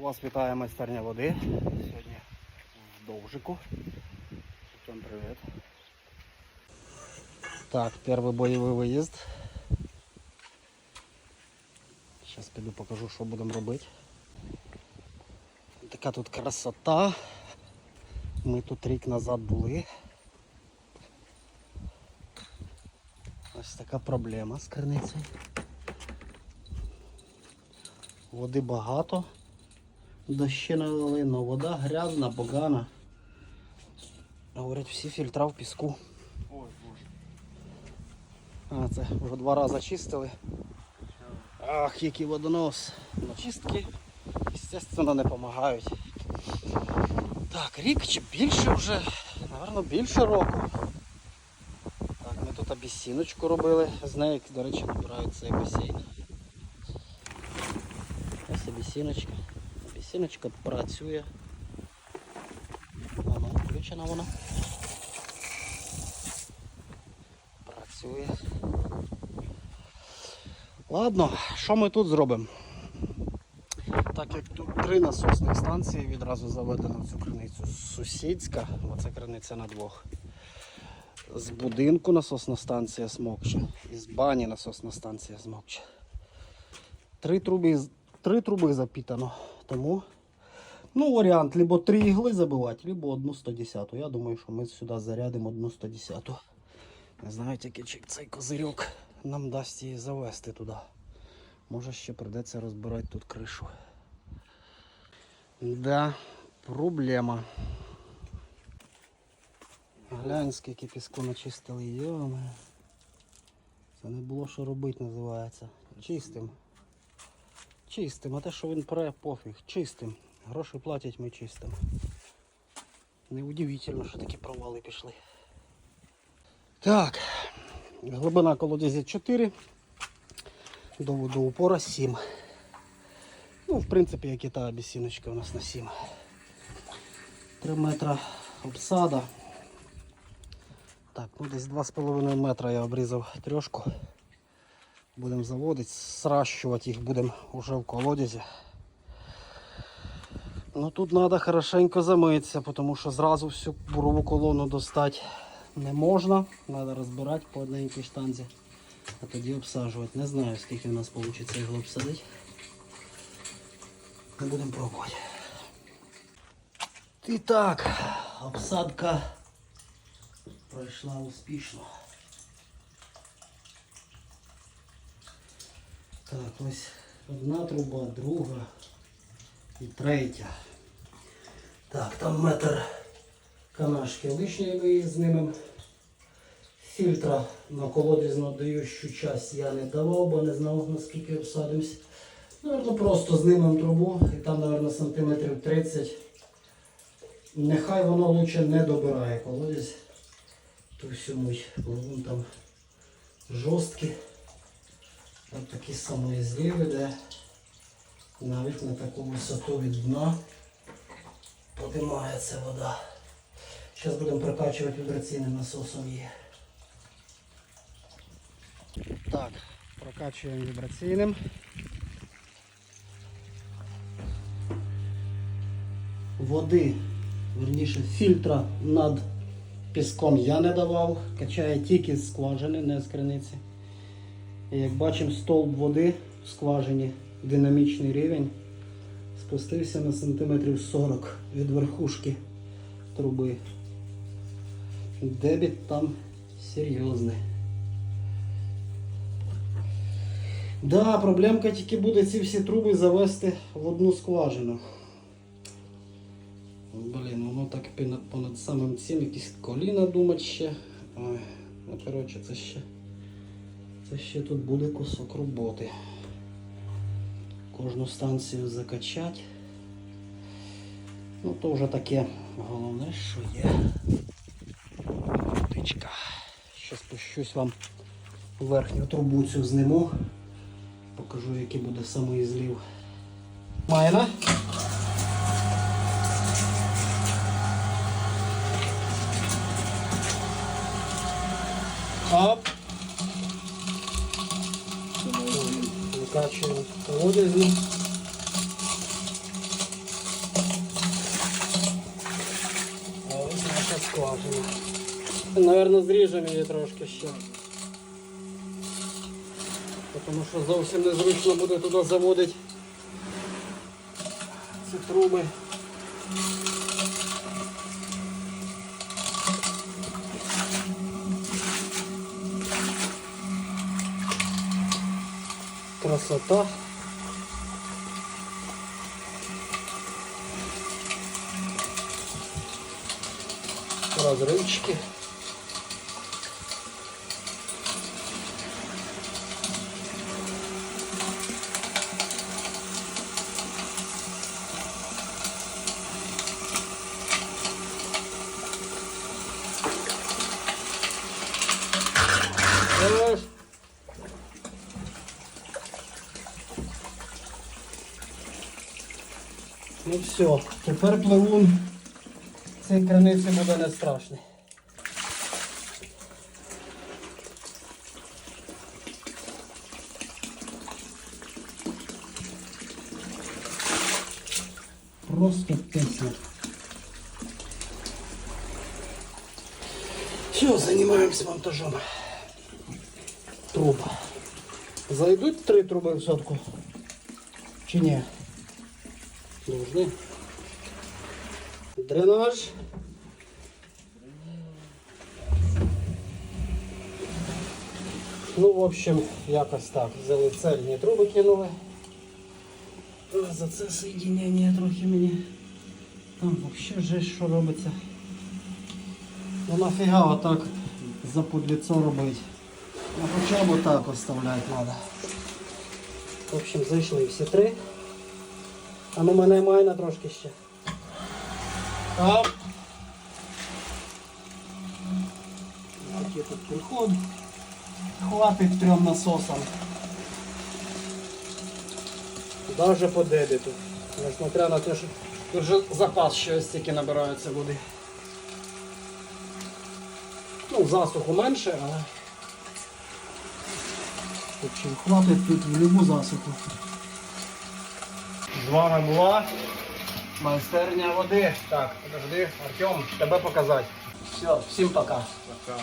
Вас вітає майстерня води. Сьогодні в Довжику. Всім привіт. Так, перший бойовий виїзд. Зараз піду покажу, що будемо робити. Така тут красота. Ми тут рік назад були. Ось така проблема з криницею. Води багато. Дощі налили, але вода грязна, погана. Говорять, всі фільтра в піску. Ой, боже. А, це вже два рази чистили. Ах, який водонос. Ну, чистки, звісно, не допомагають. Так, рік чи більше вже, напевно, більше року. Так, ми тут обіціночку робили. З неї, до речі, набирають цей басейн. Ось обіціночка. Обіціночка працює. Вона включена вона. Працює. Ладно, що ми тут зробимо? Так як тут три насосних станції відразу заведено цю криницю. Сусідська, оце криниця на двох. З будинку насосна станція смокче. І з бані насосна станція смокче. Три труби, три труби запітано. Тому ну, варіант либо три ігли забивати, либо одну 110. Я думаю, що ми сюди зарядимо одну 110. Не знаю, тільки чи цей козирьок нам дасть її завести туди. Може ще прийдеться розбирати тут кришу. Да, проблема. Глянь, скільки піску начистили, йоме. Це не було що робити, називається. Чистим. Чистим, а те, що він пре, пофіг. Чистим. Гроші платять, ми чистим. Неудивительно, що такі провали пішли. Так, глибина колодязі 4, до, упора 7. Ну, в принципі, як і та обіціночка у нас на 7. 3 метра обсада. Так, ну десь 2,5 метра я обрізав трьошку. Будемо заводити, сращувати їх будемо вже в колодязі. Ну тут треба хорошенько замитися, тому що зразу всю бурову колону достати не можна. Треба розбирати по одненькій штанзі, а тоді обсаджувати. Не знаю, скільки у нас вийде його обсадити. Ми будемо пробувати. І так, обсадка пройшла успішно. Так, ось одна труба, друга і третя. Так, там метр канашки лишньої ми її знімемо. Фільтра на колодязну даючу часть я не давав, бо не знав наскільки обсадимось. Наверно, просто знімемо трубу і там, наверно, сантиметрів 30. Нехай воно лучше не добирає колодязь. Ту всю муть. Вон там жорсткі. Такі самої зліви, де навіть на таку висоту від дна подимається вода. Зараз будемо прокачувати вібраційним насосом її. Так, прокачуємо вібраційним. Води, верніше фільтра над піском я не давав. Качає тільки з скважини, не з криниці. Як бачимо, стовп води в скважині, динамічний рівень, спустився на сантиметрів 40 від верхушки труби. Дебіт там серйозний. Да, проблемка тільки буде ці всі труби завести в одну скважину. Блін, воно так понад самим цим якісь коліна думать ще. Ой, ну коротше, це ще. Це ще тут буде кусок роботи. Кожну станцію закачати. Ну то вже таке. Головне, що є водичка. Ще спущусь вам верхню трубу цю зниму. Покажу, який буде самий злів. Майна. Оп. прокачуємо колодязі. А ось наша скважина. Наверно, зріжемо її трошки ще. Тому що зовсім незручно буде туди заводити ці труби. Красота. Разрывчики. Ось. Ну все, тепер пливун цій криниці буде не страшний. Просто песня. Все, занимаемся монтажом. Труб. Зайдуть три труби в сотку? Чи ні? Должны. Дренаж. Ну, в общем, якось так. Взяли цельні труби кинули. А За це соєдинення трохи мені. Там взагалі жесть, що робиться. Ну нафіга отак за подліцо робити. Ну хоча б отак оставляти треба. В общем, зайшли всі три. А ну мене майна трошки ще. Оп. Такий тут приход. Хватить трьом насосам. Даже по дебіту. Несмотря на те, що тут же запас ще стільки набирається води. Ну, засуху менше, але хватить тут в любу засуху. З вами була майстерня води. Так, подожди, Артем, тебе показати. Все, всім пока. Пока.